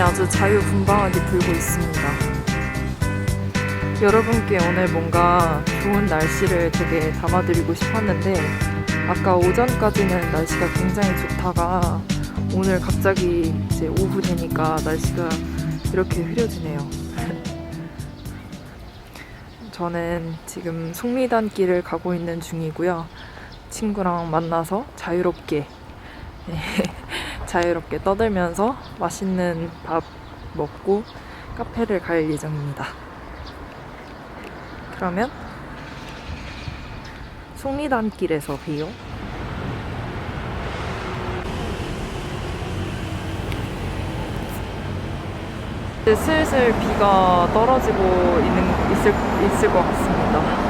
아주 자유분방하게 불고 있습니다. 여러분께 오늘 뭔가 좋은 날씨를 되게 담아드리고 싶었는데 아까 오전까지는 날씨가 굉장히 좋다가 오늘 갑자기 이제 오후 되니까 날씨가 이렇게 흐려지네요. 저는 지금 속리단길을 가고 있는 중이고요. 친구랑 만나서 자유롭게 자유롭게 떠들면서 맛있는 밥 먹고 카페를 갈 예정입니다. 그러면 속리단길에서 봬요. 이제 슬슬 비가 떨어지고 있는 있을 있을 것 같습니다.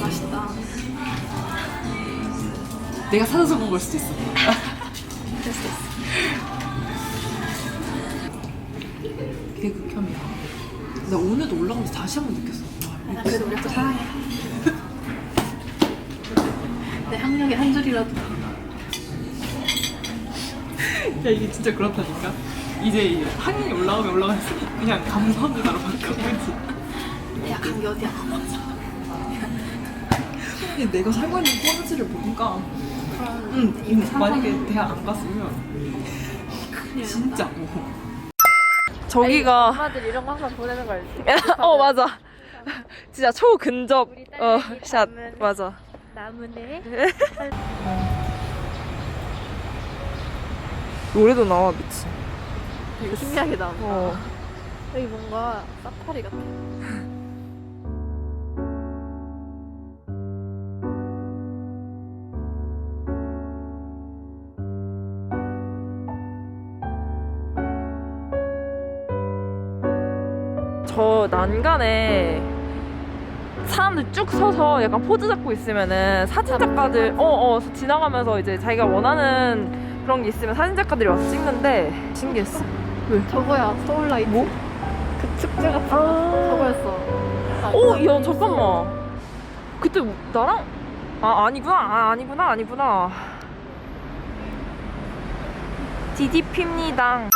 맛있다. 내가 사서 먹을 수도 있어. 그게 극혐이야. 나 오늘도 올라가면서 다시 한 번 느꼈어. 와, 그래도 우리 학교 사랑해. 내 학력의 한 줄이라도 야 이게 진짜 그렇다니까. 이제 학년이 올라가면 올라갈수록 그냥 감사합니다로 바뀌어버리지. 게 어디야? 내가 살고 있는 꼬라지를 보니까 응, 이미 만약에 대학 안 갔으면 진짜 뭐. 저기가 엄마들 이런 거 항상 보내는 걸 어 맞아. 진짜 초근접 어 샷 맞아. 나무네. 노래도 나와 미친. 되게 신기하게 나온다. 어. 여기 뭔가 사파리 같아. 저 난간에 사람들 쭉 서서 약간 포즈 잡고 있으면은 사진 작가들 어어 지나가면서 이제 자기가 원하는 그런 게 있으면 사진 작가들이 와서 찍는데 신기했어. 저거야 서울라이트. 뭐? 그 축제 같은 거. 저거였어. 아, 어, 야 잠깐만. 그때 나랑 아 아니구나, 아 아니구나, 아니구나. DDP입니다.